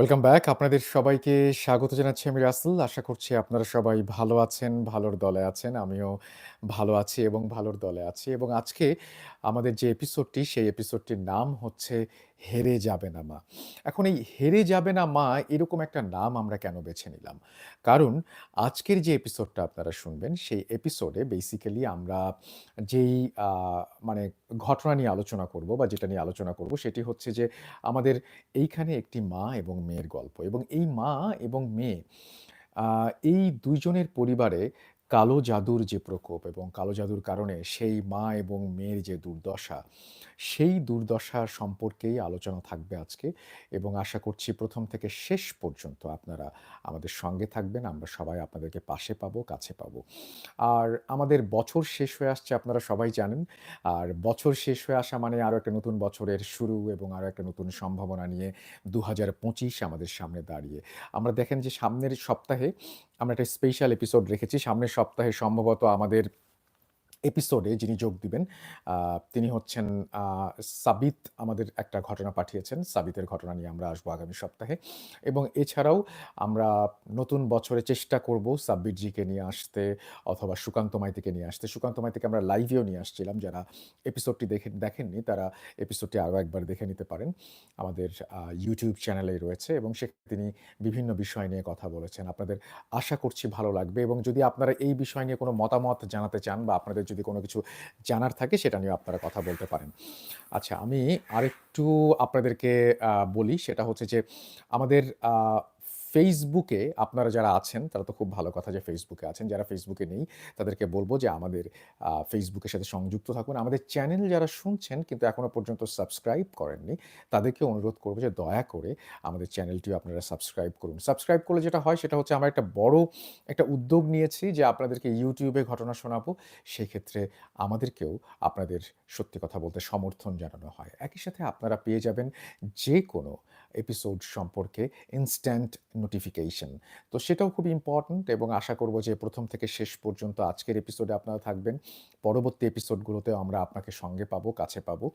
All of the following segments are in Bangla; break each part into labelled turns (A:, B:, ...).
A: Welcome back. আপনাদের সবাইকে স্বাগত জানাচ্ছি আমি রাসেল। আশা করছি আপনারা সবাই ভালো আছেন, ভালোর দলে আছেন। আমিও ভালো আছি এবং ভালোর দলে আছি এবং আজকে আমাদের যে এপিসোডটি, সেই এপিসোডটির নাম হচ্ছে 'হেরে যাবে না মা'। এখন এই 'হেরে যাবে না মা' এরকম একটা নাম আমরা কেন বেছে নিলাম? কারণ আজকের যে এপিসোডটা আপনারা শুনবেন, সেই এপিসোডে বেসিক্যালি আমরা যেই মানে ঘটনা নিয়ে আলোচনা করব বা যেটা নিয়ে আলোচনা করব সেটি হচ্ছে যে আমাদের এইখানে একটি মা এবং মেয়ের গল্প এবং এই মা এবং মেয়ে এই দুইজনের পরিবারে কালো জাদুর যে প্রকোপ এবং কালো জাদুর কারণে সেই মা এবং মেয়ের যে দুর্দশা, সেই দুর্দশার সম্পর্কেই আলোচনা থাকবে আজকে এবং আশা করছি প্রথম থেকে শেষ পর্যন্ত আপনারা আমাদের সঙ্গে থাকবেন। আমরা সবাই আপনাদেরকে পাশে পাবো, কাছে পাবো। আর আমাদের বছর শেষ হয়ে আসছে আপনারা সবাই জানেন। আর বছর শেষ হয়ে আসা মানে আরও একটা নতুন বছরের শুরু এবং আরও একটা নতুন সম্ভাবনা নিয়ে ২০২৫ আমাদের সামনে দাঁড়িয়ে। আমরা দেখেন যে সামনের সপ্তাহে আমরা একটা স্পেশাল এপিসোড রেখেছি। সামনের সপ্তাহে সম্ভবত আমাদের এপিসোডে যিনি যোগ দিবেন তিনি হচ্ছেন সাবিত আমাদের একটা ঘটনা পাঠিয়েছেন। সাবিতের ঘটনা নিয়ে আমরা আসব আগামী সপ্তাহে। এবং এছাড়াও আমরা নতুন বছরে চেষ্টা করব সাব্বির জিকে নিয়ে আসতে অথবা সুকান্ত মাইতিকে নিয়ে আসতে। সুকান্ত মাইতিকে আমরা লাইভেও নিয়ে আসছিলাম। যারা এপিসোডটি দেখে, দেখেননি, তারা এপিসোডটি আরও একবার দেখে নিতে পারেন। আমাদের ইউটিউব চ্যানেলেই রয়েছে এবং সে তিনি বিভিন্ন বিষয় নিয়ে কথা বলেছেন। আপনাদের আশা করছি ভালো লাগবে এবং যদি আপনারা এই বিষয় নিয়ে কোনো মতামত জানাতে চান বা আপনাদের যদি কোনো কিছু জানার থাকে, সেটা নিয়ে আপনারা কথা বলতে পারেন। আচ্ছা আমি আরেকটু আপনাদেরকে বলি, সেটা হচ্ছে যে আমাদের ফেসবুকে আপনারা যারা আছেন, তারা তো খুব ভালো কথা যে ফেসবুকে আছেন। যারা ফেসবুকে নেই, তাদেরকে বলব যে আমাদের ফেসবুকের সাথে সংযুক্ত থাকুন। আমাদের চ্যানেল যারা শুনছেন কিন্তু এখনও পর্যন্ত সাবস্ক্রাইব করেননি, তাদেরকে অনুরোধ করব যে দয়া করে আমাদের চ্যানেলটিও আপনারা সাবস্ক্রাইব করুন। সাবস্ক্রাইব করলে যেটা হয়, সেটা হচ্ছে আমরা একটা বড় একটা উদ্যোগ নিয়েছি যে আপনাদেরকে ইউটিউবে ঘটনা শোনাবো। সেক্ষেত্রে আমাদেরকেও আপনাদের সত্যি কথা বলতে সমর্থন জানানো হয়। একই সাথে আপনারা পেয়ে যাবেন যেকোনো এপিসোড সম্পর্কে ইনস্ট্যান্ট নোটিফিকেশন। তো সেটাও খুব ইম্পোর্টেন্ট এবং আশা করব যে প্রথম থেকে শেষ পর্যন্ত আজকের এপিসোডে আপনারা থাকবেন। পরবর্তী এপিসোডগুলোতেও আমরা আপনাকে সঙ্গে পাবো, কাছে পাবো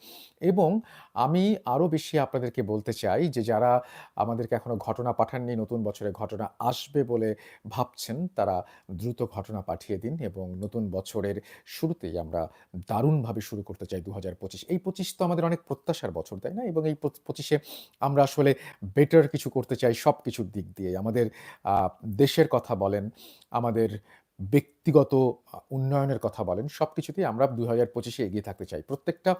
A: এবং আমি আরও বেশি আপনাদেরকে বলতে চাই যে যারা আমাদেরকে এখনও ঘটনা পাঠাননি, নতুন বছরে ঘটনা আসবে বলে ভাবছেন তারা দ্রুত ঘটনা পাঠিয়ে দিন এবং নতুন বছরের শুরুতেই আমরা দারুণভাবে শুরু করতে চাই ২০২৫। এই ২৫ তো আমাদের অনেক প্রত্যাশার বছর, তাই না? এবং এই পঁচিশে আমরা আসলে বেটার কিছু করতে চাই সব কিছুর দিক দিয়ে আমাদের দেশের কথা বলেন, আমাদের ব্যক্তিগত উন্নয়নের কথা বলেন, সব কিছুতেই আমরা দু হাজার পঁচিশে এগিয়ে থাকতে চাই। প্রত্যেকটা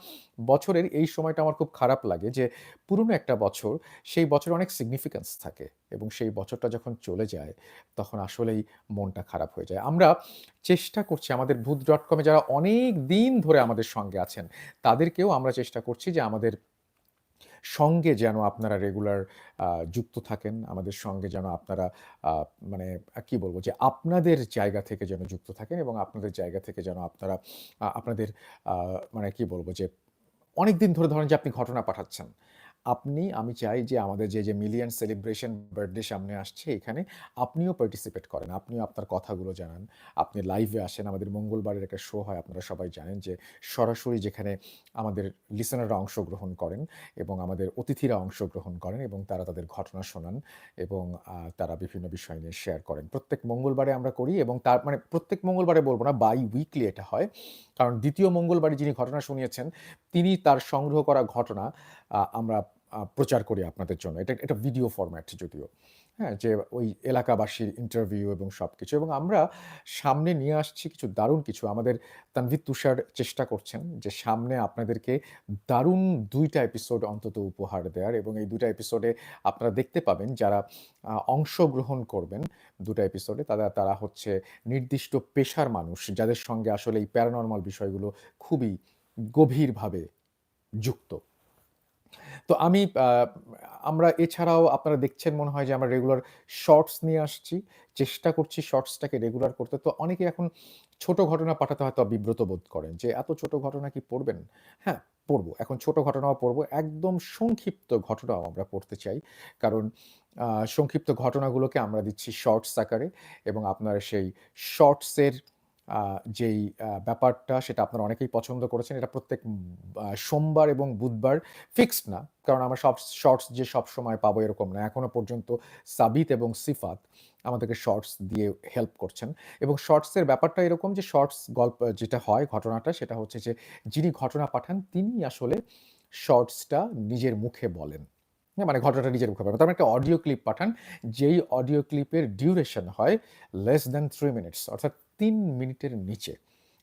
A: বছরের এই সময়টা আমার খুব খারাপ লাগে যে পুরনো একটা বছর, সেই বছরে অনেক সিগনিফিক্যান্স থাকে এবং সেই বছরটা যখন চলে যায় তখন আসলেই মনটা খারাপ হয়ে যায়। আমরা চেষ্টা করছি আমাদের ভূত.কম এ যারা অনেক দিন ধরে আমাদের সঙ্গে আছেন, তাদেরকেও আমরা চেষ্টা করছি যে আমাদের সঙ্গে যেন আপনারা রেগুলার যুক্ত থাকেন। আমাদের সঙ্গে যেন আপনারা মানে কি বলব যে আপনাদের জায়গা থেকে যেন যুক্ত থাকেন এবং আপনাদের জায়গা থেকে যেন আপনারা আপনাদের মানে কি বলব যে অনেকদিন ধরে ধরেন যে আপনি ঘটনা পাঠাচ্ছেন। আপনি আমি চাই যে আমাদের যে, যে মিলিয়ন সেলিব্রেশন বার্থডে সামনে আসছে এখানে আপনিও পার্টিসিপেট করেন। আপনিও আপনার কথাগুলো জানান। আপনি লাইভে আসেন। আমাদের মঙ্গলবারের একটা শো হয় আপনারা সবাই জানেন যে সরাসরি যেখানে আমাদের লিসেনাররা অংশগ্রহণ করেন এবং আমাদের অতিথিরা অংশগ্রহণ করেন এবং তারা তাদের ঘটনা শোনান এবং তারা বিভিন্ন বিষয় নিয়ে শেয়ার করেন। প্রত্যেক মঙ্গলবারে আমরা করি এবং তার মানে প্রত্যেক মঙ্গলবারে বলব না, বাই উইকলি এটা হয়। কারণ দ্বিতীয় মঙ্গলবারে যিনি ঘটনা শুনিয়েছেন তিনি তার সংগ্রহ করা ঘটনা আমরা প্রচার করি আপনাদের জন্য। এটা এটা ভিডিও ফরম্যাট যদিও। হ্যাঁ? যে ওই এলাকাবাসীর ইন্টারভিউ এবং সব কিছু এবং আমরা সামনে নিয়ে আসছি কিছু দারুণ কিছু। আমাদের তানভীর তুষার চেষ্টা করছেন যে সামনে আপনাদেরকে দারুণ দুইটা এপিসোড অন্তত উপহার দেওয়ার এবং এই ২ টা এপিসোডে আপনারা দেখতে পাবেন যারা অংশগ্রহণ করবেন দুটা এপিসোডে তারা তারা হচ্ছে নির্দিষ্ট পেশার মানুষ, যাদের সঙ্গে আসলে এই প্যারানর্মাল বিষয়গুলো খুবই গভীরভাবে যুক্ত। তো আমি আমরা এছাড়াও আপনারা দেখছেন মনে হয় যে আমরা রেগুলার শর্টস নিয়ে আসছি। চেষ্টা করছি শর্টসটাকে রেগুলার করতে। তো অনেকে এখন ছোট ঘটনা পাঠাতে হয়তো বিব্রত বোধ করেন যে এত ছোট ঘটনা কি পড়বেন? হ্যাঁ, পড়ব। এখন ছোট ঘটনাও পড়ব। একদম সংক্ষিপ্ত ঘটনাও আমরা পড়তে চাই। কারণ সংক্ষিপ্ত ঘটনাগুলোকে আমরা দিচ্ছি শর্টস আকারে এবং আপনারা সেই শর্টসের যেই ব্যাপারটা সেটা আপনারা অনেকেই পছন্দ করেছেন। এটা প্রত্যেক সোমবার এবং বুধবার ফিক্সড না। কারণ আমরা সব শর্টস যে সব সময় পাবো এরকম না। এখনও পর্যন্ত সাবিত এবং সিফাত আমাদেরকে শর্টস দিয়ে হেল্প করছেন এবং শর্টসের ব্যাপারটা এরকম যে শর্টস গল্প যেটা হয় ঘটনাটা সেটা হচ্ছে যে যিনি ঘটনা পাঠান তিনি আসলে শর্টসটা নিজের মুখে বলেন। হ্যাঁ, মানে ঘটনাটা নিজের মুখে বলেন। তার মানে একটা অডিও ক্লিপ পাঠান। যেই অডিও ক্লিপের ডিউরেশন হয় লেস দ্যান থ্রি মিনিটস অর্থাৎ ৩ মিনিটের নিচে।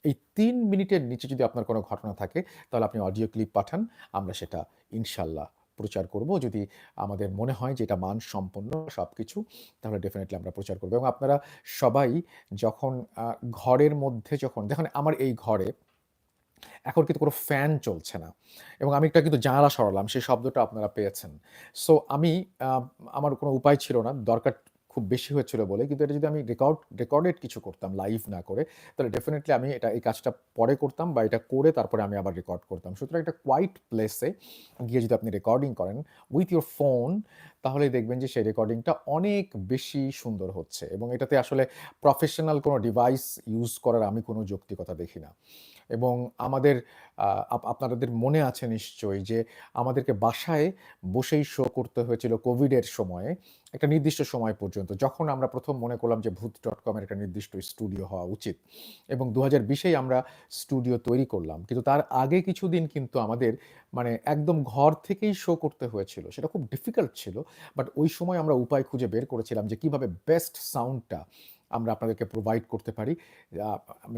A: এই ৩ মিনিটের নিচে যদি আপনার কোনো ঘটনা থাকে, তাহলে আপনি অডিও ক্লিপ পাঠান। আমরা সেটা ইনশাআল্লাহ প্রচার করব। যদি আমাদের মনে হয় যে এটা মানসম্পন্ন সবকিছু, তাহলে ডেফিনিটলি আমরা প্রচার করব এবং আপনারা সবাই যখন ঘরের মধ্যে যখন, দেখেন আমার এই ঘরে এখন কিন্তু কোনো ফ্যান চলছে না এবং আমি একটা কিন্তু জানালা সরালাম, সেই শব্দটা আপনারা পেয়েছেন। সো আমি আমার কোনো উপায় ছিল না। দরকার খুব বেশি হয়েছিল বলে। কিন্তু এটা যদি আমি রেকর্ড রেকর্ডেড কিছু করতাম লাইভ না করে, তাহলে ডেফিনেটলি আমি এটা, এই কাজটা পরে করতাম বা এটা করে তারপরে আমি আবার রেকর্ড করতাম। সুতরাং একটা কোয়াইট প্লেসে গিয়ে যদি আপনি রেকর্ডিং করেন উইথ ইউর ফোন তাহলে দেখবেন যে সেই রেকর্ডিংটা অনেক বেশি সুন্দর হচ্ছে এবং এটাতে আসলে প্রফেশনাল কোনো ডিভাইস ইউজ করার আমি কোনো যৌক্তিকতা দেখি না। এবং আমাদের আপনাদের মনে আছে নিশ্চয়ই যে আমাদেরকে বাসায় বসেই শো করতে হয়েছিল কোভিডের সময়ে, একটা নির্দিষ্ট সময় পর্যন্ত। যখন আমরা প্রথম মনে করলাম যে ভূত ডট কমের একটা নির্দিষ্ট স্টুডিও হওয়া উচিত এবং ২০২০ এই আমরা স্টুডিও তৈরি করলাম। কিন্তু তার আগে কিছুদিন কিন্তু আমাদের মানে একদম ঘর থেকেই শো করতে হয়েছিল। সেটা খুব ডিফিকাল্ট ছিল। বাট ওই সময় আমরা উপায় খুঁজে বের করেছিলাম যে কীভাবে বেস্ট সাউন্ডটা আমরা আপনাদেরকে প্রোভাইড করতে পারি।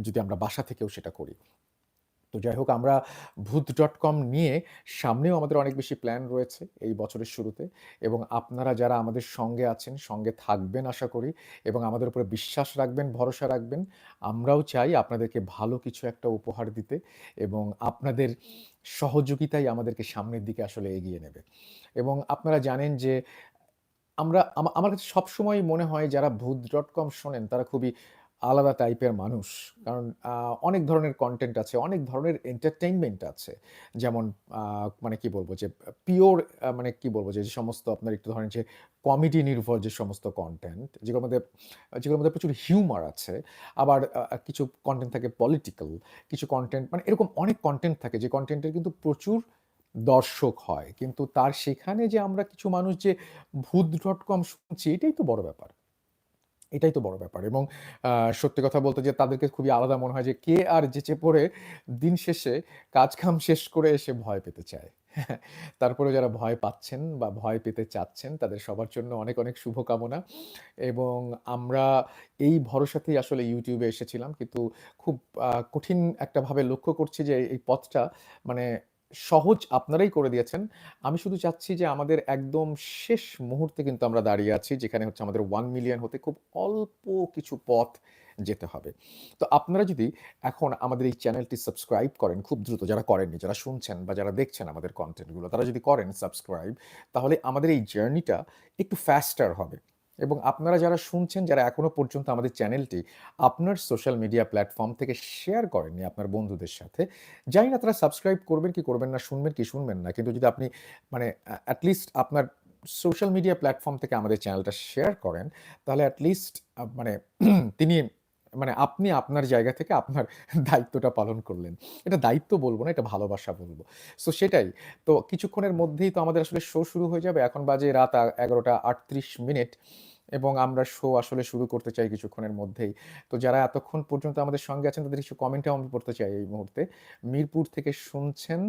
A: যদি আমরা বাসা থেকেও সেটা করি। তো যাই হোক আমরা ভূত ডট কম নিয়ে সামনেও আমাদের অনেক বেশি প্ল্যান রয়েছে এই বছরের শুরুতে এবং আপনারা যারা আমাদের সঙ্গে আছেন, সঙ্গে থাকবেন আশা করি এবং আমাদের উপরে বিশ্বাস রাখবেন, ভরসা রাখবেন। আমরাও চাই আপনাদেরকে ভালো কিছু একটা উপহার দিতে এবং আপনাদের সহযোগিতাই আমাদেরকে সামনের দিকে আসলে এগিয়ে নেবে। এবং আপনারা জানেন যে আমরা আমার কাছে সবসময়ই মনে হয় যারা ভূত ডট কম শোনেন তারা খুবই আলাদা টাইপের মানুষ। কারণ অনেক ধরনের কনটেন্ট আছে, অনেক ধরনের এন্টারটেইনমেন্ট আছে। যেমন মানে কি বলব যে পিওর মানে কি বলব যে, সমস্ত আপনার একটু ধরেন যে কমেডি নির্ভর যে সমস্ত কনটেন্ট যেগুলোর মধ্যে যেগুলোর মধ্যে প্রচুর হিউমার আছে। আবার কিছু কনটেন্ট থাকে পলিটিক্যাল, কিছু কনটেন্ট মানে এরকম অনেক কন্টেন্ট থাকে যে কন্টেন্টের কিন্তু প্রচুর দর্শক হয়। কিন্তু তার সেখানে যে আমরা কিছু মানুষ যে ভূত ডট কম শুনছি এটাই তো বড় ব্যাপার। এটাই তো বড় ব্যাপার এবং সত্যি কথা বলতে যে তাদেরকে খুবই আলাদা মনে হয় যে কে আর যেচে পড়ে দিন শেষে কাজ-কাম শেষ করে এসে ভয় পেতে চায়। তারপরেও যারা ভয় পাচ্ছেন বা ভয় পেতে চাচ্ছেন তাদের সবার জন্য অনেক, অনেক শুভকামনা এবং আমরা এই ভরসাতেই আসলে ইউটিউবে এসেছিলাম। কিন্তু খুব কঠিন একটা ভাবে লক্ষ্য করছি যে এই পথটা মানে সহজ আপনারাই করে দিয়েছেন। আমি শুধু চাচ্ছি যে আমাদের একদম শেষ মুহূর্তে কিন্তু আমরা দাঁড়িয়ে আছি যেখানে হচ্ছে আমাদের ওয়ান মিলিয়ন হতে খুব অল্প কিছু পথ যেতে হবে। তো আপনারা যদি এখন আমাদের এই চ্যানেলটি সাবস্ক্রাইব করেন খুব দ্রুত যারা করেননি, যারা শুনছেন বা যারা দেখছেন আমাদের কনটেন্টগুলো তারা যদি করেন সাবস্ক্রাইব তাহলে আমাদের এই জার্নিটা একটু ফাস্টার হবে। এবং আপনারা যারা শুনছেন, যারা এখনও পর্যন্ত আমাদের চ্যানেলটি আপনার সোশ্যাল মিডিয়া প্ল্যাটফর্ম থেকে শেয়ার করেননি আপনার বন্ধুদের সাথে। যাই না তারা সাবস্ক্রাইব করবেন কি করবেন না, শুনবেন কি শুনবেন না। কিন্তু যদি আপনি মানে অ্যাটলিস্ট আপনার সোশ্যাল মিডিয়া প্ল্যাটফর্ম থেকে আমাদের চ্যানেলটা শেয়ার করেন তাহলে অ্যাটলিস্ট লিস্ট মানে তিনি মানে আপনি আপনার জায়গা থেকে আপনার দায়িত্বটা পালন করলেন। এটা দায়িত্ব বলব না, এটা ভালোবাসা বলব। সো সেটাই। তো কিছুক্ষণের মধ্যেই তো আমাদের আসলে শো শুরু হয়ে যাবে। এখন বাজে রাত এগারোটা আটত্রিশ মিনিট এবং আমরা শো আসলে শুরু করতে চাই কিছুক্ষণের মধ্যেই। তো যারা এতক্ষণ পর্যন্ত আমাদের সঙ্গে আছেন তাদের কিছু কমেন্টেও আমি পড়তে চাই এই মুহূর্তে। মিরপুর থেকে শুনছেন,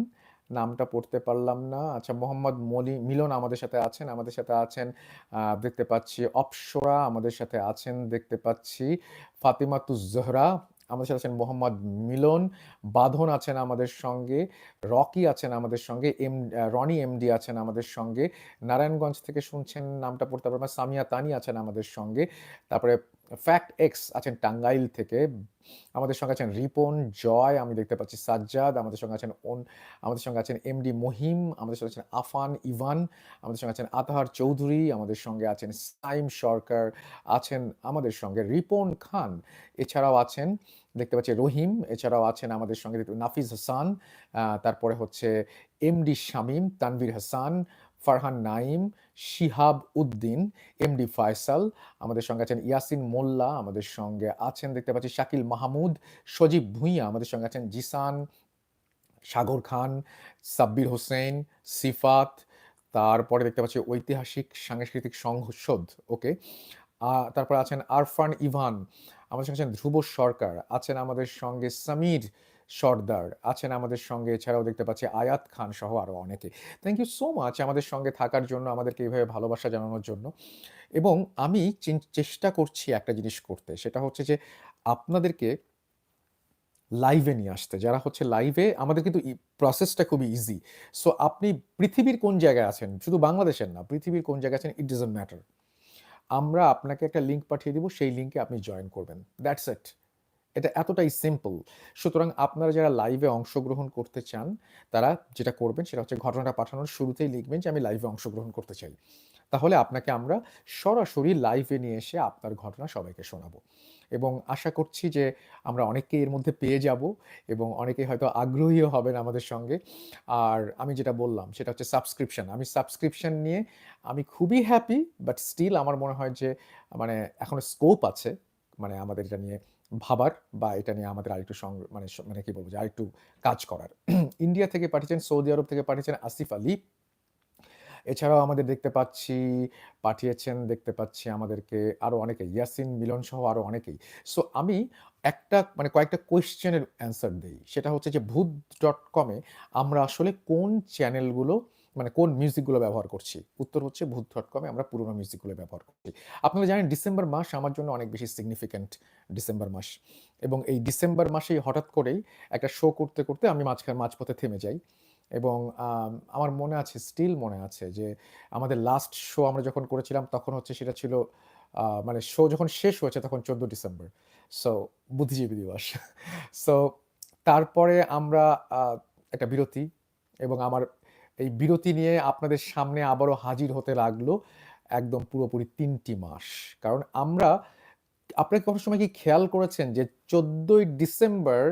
A: নামটা পড়তে পারলাম না। আচ্ছা মোহাম্মদ মলি মিলন আমাদের সাথে আছেন, আমাদের সাথে আছেন দেখতে পাচ্ছি অপসরা আমাদের সাথে আছেন দেখতে পাচ্ছি। ফাতিমাতুজ জোহরা আমাদের সাথে আছেন মোহাম্মদ মিলন, বাঁধন আছেন আমাদের সঙ্গে, রকি আছেন আমাদের সঙ্গে, এম রনি এমডি আছেন আমাদের সঙ্গে, নারায়ণগঞ্জ থেকে শুনছেন নামটা পড়তে পারলাম না। সামিয়া তানি আছেন আমাদের সঙ্গে। তারপরে ফ্যাক্ট এক্স আছেন টাঙ্গাইল থেকে। আমাদের সঙ্গে আছেন রিপন, জয়, আমি দেখতে পাচ্ছি সাজ্জাদ, আমাদের সঙ্গে আছেন ওন আমাদের সঙ্গে আছেন এমডি মহিম, আমাদের সঙ্গে আছেন আফান, ইভান, আমাদের সঙ্গে আছেন আতাহার চৌধুরী, আমাদের সঙ্গে আছেন সাইম সরকার, আছেন আমাদের সঙ্গে রিপন খান, এছাড়াও আছেন দেখতে পাচ্ছি রহিম, এছাড়াও আছেন আমাদের সঙ্গে নাফিজ হাসান, তারপরে হচ্ছে এমডি শামীম, তানভীর হাসান, ফারহান নাঈম, শিহাব উদ্দিন, এমডি ফয়সাল, আমাদের সঙ্গে আছেন ইয়াসিন মোল্লা, আমাদের সঙ্গে আছেন দেখতে পাচ্ছি শাকিল মাহমুদ, সজীব ভূঁইয়া, আমাদের সঙ্গে আছেন জিসান, সাগর খান, সাব্বির হোসেন, সিফাত, তারপরে দেখতে পাচ্ছি ঐতিহাসিক সাংস্কৃতিক সংসদ, ওকে। তারপর আছেন আরফান ইভান, আমাদের সঙ্গে আছেন ধ্রুব সরকার, আছেন আমাদের সঙ্গে সমীর সর্দার, আছেন আমাদের সঙ্গে এছাড়াও দেখতে পাচ্ছি আয়াত খান সহ আরও অনেকে। থ্যাংক ইউ সো মাচ আমাদের সঙ্গে থাকার জন্য, আমাদেরকে এভাবে ভালোবাসা জানানোর জন্য। এবং আমি চেষ্টা করছি একটা জিনিস করতে। সেটা হচ্ছে যে আপনাদেরকে লাইভে নিয়ে আসতে। যারা হচ্ছে লাইভে আমাদের কিন্তু প্রসেসটা খুবই ইজি। সো আপনি পৃথিবীর কোন জায়গায় আছেন, শুধু বাংলাদেশের না, পৃথিবীর কোন জায়গায় আছেন ইট ডাজন্ট ম্যাটার। আমরা আপনাকে একটা লিঙ্ক পাঠিয়ে দিব, সেই লিঙ্কে আপনি জয়েন করবেন। That's it. এটা এতটাই সিম্পল। সুতরাং আপনারা যারা লাইভে অংশগ্রহণ করতে চান, তারা যেটা করবেন সেটা হচ্ছে ঘটনাটা পাঠানোর শুরুতেই লিখবেন যে আমি লাইভে অংশগ্রহণ করতে চাই। তাহলে আপনাকে আমরা সরাসরি লাইভে নিয়ে এসে আপনার ঘটনা সবাইকে শোনাবো। এবং আশা করছি যে আমরা অনেককে এর মধ্যে পেয়ে যাব এবং অনেকেই হয়তো আগ্রহীও হবেন আমাদের সঙ্গে। আর আমি যেটা বললাম সেটা হচ্ছে সাবস্ক্রিপশন। আমি সাবস্ক্রিপশন নিয়ে আমি খুবই হ্যাপি বাট স্টিল আমার মনে হয় যে মানে এখনও স্কোপ আছে মানে আমাদের এটা নিয়ে ভাবার বা এটা নিয়ে আমাদের আরেকটু মানে মানে কি বলব যে আরেকটু কাজ করার। ইন্ডিয়া থেকে পাঠিয়েছেন, সৌদি আরব থেকে পাঠিয়েছেন আসিফ আলী। এছাড়াও আমাদের দেখতে পাচ্ছি পাঠিয়েছেন দেখতে পাচ্ছি আমাদেরকে আরও অনেকে ইয়াসিন মিলন সহ আরও অনেকেই। সো আমি একটা মানে কয়েকটা কোয়েশ্চেনের অ্যান্সার দেই। সেটা হচ্ছে যে ভূত ডট কমে আমরা আসলে কোন চ্যানেলগুলো মানে কোন মিউজিকগুলো ব্যবহার করছি? উত্তর হচ্ছে ভূত.কম এ আমরা পুরোনো মিউজিকগুলো ব্যবহার করছি। আপনারা জানেন ডিসেম্বর মাস আমার জন্য অনেক বেশি সিগনিফিক্যান্ট ডিসেম্বর মাস। এবং এই ডিসেম্বর মাসেই হঠাৎ করেই একটা শো করতে, করতে আমি মাঝখানে মাঝপথে থেমে যাই। এবং আমার মনে আছে স্টিল মনে আছে যে আমাদের লাস্ট শো আমরা যখন করেছিলাম তখন হচ্ছে সেটা ছিল মানে শো যখন শেষ হয়েছে তখন ১৪ ডিসেম্বর। সো বুদ্ধিজীবী দিবস। সো তারপরে আমরা একটা বিরতি এবং আমার এই বিরতি নিয়ে আপনাদের সামনে আবারও হাজির হতে লাগল একদম পুরোপুরি তিনটি মাস। কারণ আমরা, আপনারা কোনো সময় কি খেয়াল করেছেন যে ১৪ই ডিসেম্বর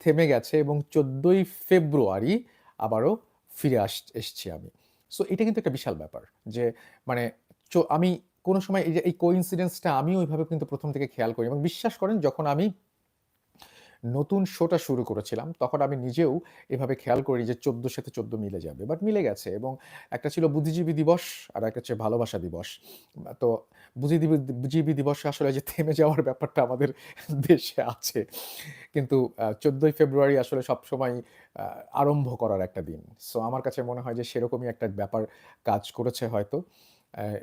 A: থেমে গেছে এবং ১৪ই ফেব্রুয়ারি আবারও ফিরে আস, এসছি আমি। সো এটা কিন্তু একটা বিশাল ব্যাপার। যে মানে আমি কোনো সময় এই যে, এই কোইন্সিডেন্স টা আমিও ওইভাবে কিন্তু প্রথম থেকে খেয়াল করি এবং বিশ্বাস করেন যখন আমি নতুন শোটা শুরু করেছিলাম, তখন আমি নিজেও এভাবে খেয়াল করি যে ১৪ র সাথে ১৪ মিলে যাবে। বাট মিলে গেছে এবং একটা ছিল বুদ্ধিজীবী দিবস আর একটা হচ্ছে ভালোবাসা দিবস। তো বুদ্ধিজীবী জীবী দিবসে আসলে যে থেমে যাওয়ার ব্যাপারটা আমাদের দেশে আছে। কিন্তু ১৪ই ফেব্রুয়ারি আসলে সবসময় আরম্ভ করার একটা দিন। সো আমার কাছে মনে হয় যে সেরকমই একটা ব্যাপার কাজ করেছে হয়তো।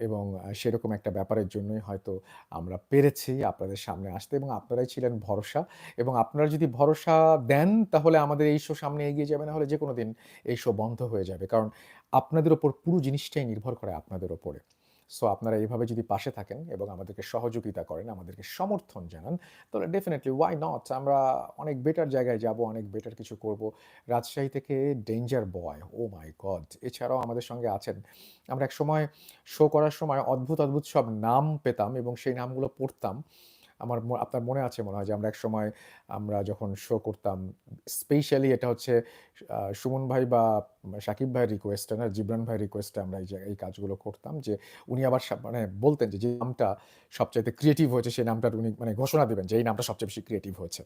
A: এবং সেরকম একটা ব্যাপারের জন্যই হয়তো আমরা পেরেছি আপনাদের সামনে আসতে এবং আপনারাই ছিলেন ভরসা এবং আপনারা যদি ভরসা দেন তাহলে আমাদের এই শো সামনে এগিয়ে যাবে, না হলে যে কোনো দিন এই শো বন্ধ হয়ে যাবে। কারণ আপনাদের ওপর পুরো জিনিসটাই নির্ভর করে আপনাদের উপরে। সো আপনারা এইভাবে যদি পাশে থাকেন এবং আমাদেরকে সহযোগিতা করেন, আমাদেরকে সমর্থন জানান, তাহলে ডেফিনেটলি ওয়াই নট? আমরা অনেক বেটার জায়গায় যাব অনেক বেটার কিছু করব। রাজশাহী থেকে ডেঞ্জার বয়, ও মাই গড! এছাড়াও আমাদের সঙ্গে আছেন। আমরা এক সময় শো করার সময় অদ্ভুত, অদ্ভুত সব নাম পেতাম এবং সেই নামগুলো পড়তাম। আমার আপনার মনে আছে মনে হয় যে আমরা এক সময় আমরা যখন শো করতাম, স্পেশালি এটা হচ্ছে সুমন ভাই বা সাকিব ভাই রিকোয়েস্ট না, জিবরান ভাই রিকোয়েস্টে আমরা এই এই কাজগুলো করতাম যে উনি আবার মানে বলতেন যে, যে নামটা সবচাইতে ক্রিয়েটিভ হয়েছে সেই নামটার উনি মানে ঘোষণা দেবেন যে এই নামটা সবচেয়ে বেশি ক্রিয়েটিভ হয়েছে।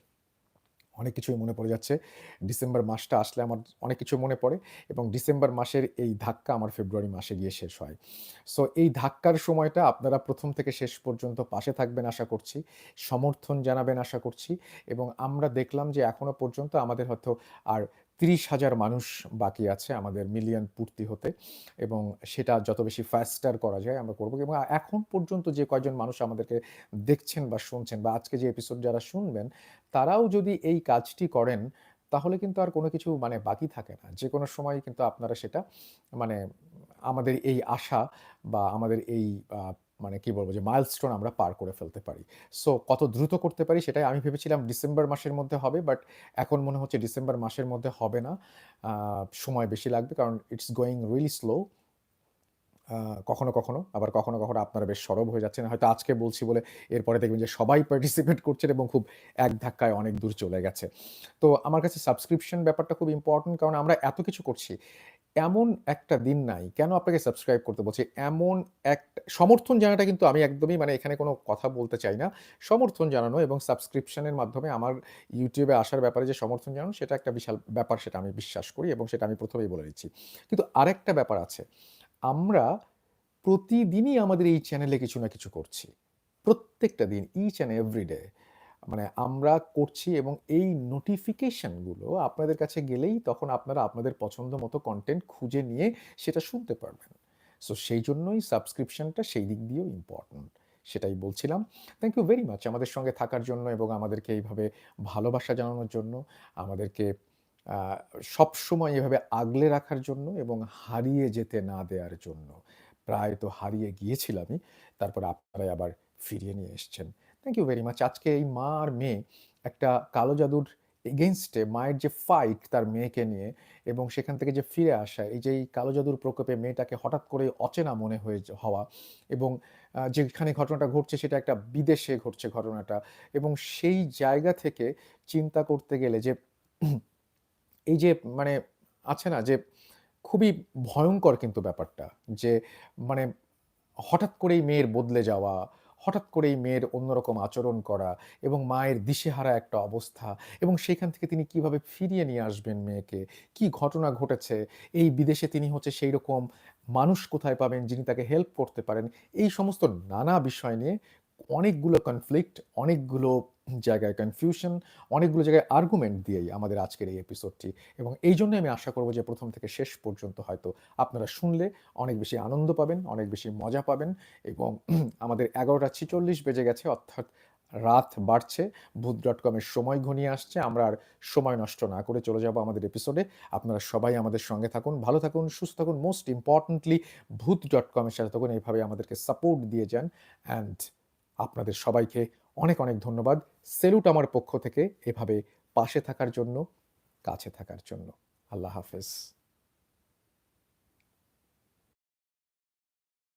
A: অনেক কিছুই মনে পড়ে যাচ্ছে। ডিসেম্বর মাসটা আসলে আমার অনেক কিছু মনে পড়ে এবং ডিসেম্বর মাসের এই ধাক্কা আমার ফেব্রুয়ারি মাসে গিয়ে শেষ হয়। সো এই ধাক্কার সময়টা আপনারা প্রথম থেকে শেষ পর্যন্ত পাশে থাকবেন আশা করছি। সমর্থন জানাবেন আশা করছি এবং আমরা দেখলাম যে এখনও পর্যন্ত আমাদের হয়তো আর ৩০,০০০ মানুষ বাকি আছে আমাদের মিলিয়ন পূর্তি হতে এবং সেটা যত বেশি ফাস্টার করা যায় আমরা করব এবং এখন পর্যন্ত যে কয়জন মানুষ আমাদেরকে দেখছেন বা শুনছেন বা আজকে যে এপিসোড যারা শুনবেন, তারাও যদি এই কাজটি করেন, তাহলে কিন্তু আর কোনো কিছু মানে বাকি থাকে না। যে কোনো সময় কিন্তু আপনারা সেটা মানে আমাদের এই আশা বা আমাদের এই মানে কি বলব যে মাইলস্টোন আমরা পার করে ফেলতে পারি। সো কত দ্রুত করতে পারি সেটাই আমি ভেবেছিলাম ডিসেম্বর মাসের মধ্যে হবে। বাট এখন মনে হচ্ছে ডিসেম্বর মাসের মধ্যে হবে না। সময় বেশি লাগবে কারণ ইটস গোয়িং রিয়ালি স্লো। কখনো, কখনো আবার কখনো, কখনো আপনারা বেশ সরব হয়ে যাচ্ছেন। হয়তো আজকে বলছি বলে এরপরে দেখবেন যে সবাই পার্টিসিপেট করছেন এবং খুব এক ধাক্কায় অনেক দূর চলে গেছে। তো আমার কাছে সাবস্ক্রিপশন ব্যাপারটা খুব ইম্পোর্টেন্ট কারণ আমরা এত কিছু করছি। এমন একটা দিন নাই, কেন আপনাকে সাবস্ক্রাইব করতে বলছি? এমন একটা সমর্থন জানাটা কিন্তু আমি একদমই মানে এখানে কোনো কথা বলতে চাই না। সমর্থন জানানো এবং সাবস্ক্রিপশনের মাধ্যমে আমার ইউটিউবে আসার ব্যাপারে যে সমর্থন জানানো সেটা একটা বিশাল ব্যাপার সেটা আমি বিশ্বাস করি এবং সেটা আমি প্রথমেই বলে দিচ্ছি। কিন্তু আরেকটা ব্যাপার আছে। আমরা প্রতিদিনই আমাদের এই চ্যানেলে কিছু না কিছু করছি। প্রত্যেকটা দিন ইচ অ্যান্ড এভরি ডে। মানে আমরা করছি এবং এই নোটিফিকেশনগুলো আপনাদের কাছে গেলেই তখন আপনারা আপনাদের পছন্দ মতো কনটেন্ট খুঁজে নিয়ে সেটা শুনতে পারবেন। সো সেই জন্যই সাবস্ক্রিপশনটা সেই দিক দিয়েও ইম্পোর্টেন্ট। সেটাই বলছিলাম। থ্যাংক ইউ ভেরি মাচ আমাদের সঙ্গে থাকার জন্য এবং আমাদেরকে এইভাবে ভালোবাসা জানানোর জন্য, আমাদেরকে সবসময় এভাবে আগলে রাখার জন্য এবং হারিয়ে যেতে না দেওয়ার জন্য। প্রায় তো হারিয়ে গিয়েছিলামই। তারপরে আপনারাই আবার ফিরিয়ে নিয়ে এসছেন। Thank you very much. আজকে এই মা আর মেয়ে একটা কালো জাদুর এগেইনস্ট এ মায়ের যে ফাইট তার মেয়েকে নিয়ে এবং সেখান থেকে যে ফিরে আসা, এই যে এই কালো জাদুর প্রকোপে মেয়েটাকে হঠাৎ করে অচেনা মনে হয়ে হওয়া এবং যেখানে ঘটনাটা ঘটছে সেটা একটা বিদেশে ঘটছে ঘটনাটা এবং সেই জায়গা থেকে চিন্তা করতে গেলে যে এই যে মানে আছে না যে খুবই ভয়ঙ্কর কিন্তু ব্যাপারটা। যে মানে হঠাৎ করেই মেয়ের বদলে যাওয়া, হঠাৎ করেই মেয়ের অন্যরকম আচরণ করা এবং মায়ের দিশেহারা একটা অবস্থা এবং সেখান থেকে তিনি কীভাবে ফিরিয়ে নিয়ে আসবেন মেয়েকে, কি ঘটনা ঘটেছে, এই বিদেশে তিনি হচ্ছে সেই রকম মানুষ কোথায় পাবেন যিনি তাকে হেল্প করতে পারেন। এই সমস্ত নানা বিষয় নিয়ে অনেকগুলো কনফ্লিক্ট, অনেকগুলো জায়গায় কনফিউশন, অনেকগুলো জায়গায় আর্গুমেন্ট দিয়েই আমাদের আজকের এই এপিসোডটি এবং এইজন্যই আমি আশা করব যে প্রথম থেকে শেষ পর্যন্ত হয়তো আপনারা শুনলে অনেক বেশি আনন্দ পাবেন, অনেক বেশি মজা পাবেন এবং আমাদের ১১টা ৪৬ বেজে গেছে অর্থাৎ রাত বাড়ছে। ভূত ডট কমের সময় ঘনিয়ে আসছে। আমরা আর সময় নষ্ট না করে চলে যাব আমাদের এপিসোডে। আপনারা সবাই আমাদের সঙ্গে থাকুন, ভালো থাকুন, সুস্থ থাকুন। মোস্ট ইম্পর্টেন্টলি ভূত ডট কমের সাথে থাকুন। এইভাবে আমাদেরকে সাপোর্ট দিয়ে যান অ্যান্ড আপনাদের সবাইকে অনেক, অনেক ধন্যবাদ। সেলুট আমার পক্ষ থেকে এভাবে পাশে থাকার জন্য, কাছে থাকার জন্য। আল্লাহ হাফেজ।